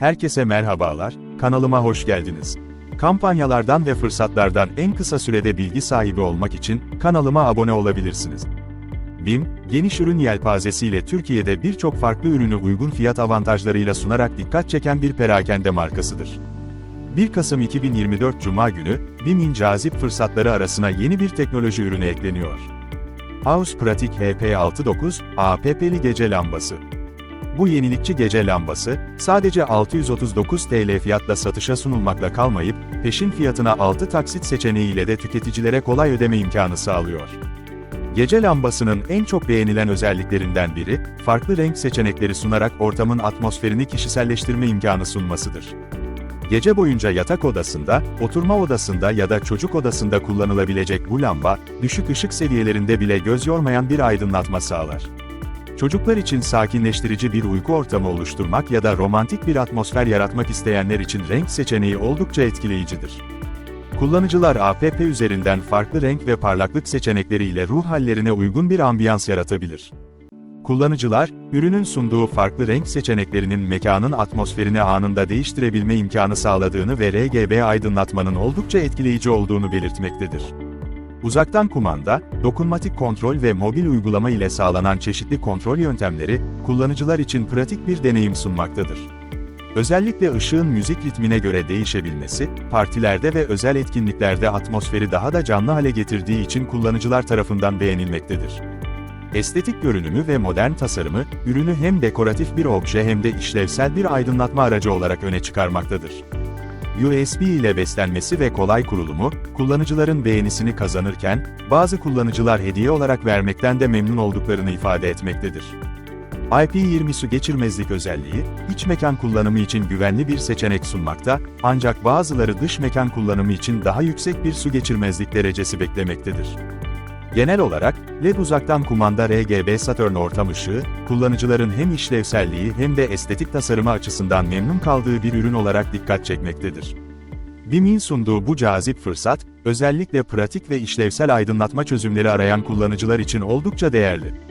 Herkese merhabalar, kanalıma hoş geldiniz. Kampanyalardan ve fırsatlardan en kısa sürede bilgi sahibi olmak için kanalıma abone olabilirsiniz. BİM, geniş ürün yelpazesiyle Türkiye'de birçok farklı ürünü uygun fiyat avantajlarıyla sunarak dikkat çeken bir perakende markasıdır. 1 Kasım 2024 Cuma günü, BİM'in cazip fırsatları arasına yeni bir teknoloji ürünü ekleniyor. House Pratik HP69, APP'li gece lambası. Bu yenilikçi gece lambası, sadece 639 TL fiyatla satışa sunulmakla kalmayıp, peşin fiyatına 6 taksit seçeneğiyle de tüketicilere kolay ödeme imkanı sağlıyor. Gece lambasının en çok beğenilen özelliklerinden biri, farklı renk seçenekleri sunarak ortamın atmosferini kişiselleştirme imkanı sunmasıdır. Gece boyunca yatak odasında, oturma odasında ya da çocuk odasında kullanılabilecek bu lamba, düşük ışık seviyelerinde bile göz yormayan bir aydınlatma sağlar. Çocuklar için sakinleştirici bir uyku ortamı oluşturmak ya da romantik bir atmosfer yaratmak isteyenler için renk seçeneği oldukça etkileyicidir. Kullanıcılar app üzerinden farklı renk ve parlaklık seçenekleriyle ruh hallerine uygun bir ambiyans yaratabilir. Kullanıcılar, ürünün sunduğu farklı renk seçeneklerinin mekanın atmosferini anında değiştirebilme imkanı sağladığını ve RGB aydınlatmanın oldukça etkileyici olduğunu belirtmektedir. Uzaktan kumanda, dokunmatik kontrol ve mobil uygulama ile sağlanan çeşitli kontrol yöntemleri, kullanıcılar için pratik bir deneyim sunmaktadır. Özellikle ışığın müzik ritmine göre değişebilmesi, partilerde ve özel etkinliklerde atmosferi daha da canlı hale getirdiği için kullanıcılar tarafından beğenilmektedir. Estetik görünümü ve modern tasarımı, ürünü hem dekoratif bir obje hem de işlevsel bir aydınlatma aracı olarak öne çıkarmaktadır. USB ile beslenmesi ve kolay kurulumu, kullanıcıların beğenisini kazanırken, bazı kullanıcılar hediye olarak vermekten de memnun olduklarını ifade etmektedir. IP20 su geçirmezlik özelliği, iç mekan kullanımı için güvenli bir seçenek sunmakta, ancak bazıları dış mekan kullanımı için daha yüksek bir su geçirmezlik derecesi beklemektedir. Genel olarak, LED uzaktan kumanda RGB Saturn ortam ışığı, kullanıcıların hem işlevselliği hem de estetik tasarımı açısından memnun kaldığı bir ürün olarak dikkat çekmektedir. BİM'in sunduğu bu cazip fırsat, özellikle pratik ve işlevsel aydınlatma çözümleri arayan kullanıcılar için oldukça değerli.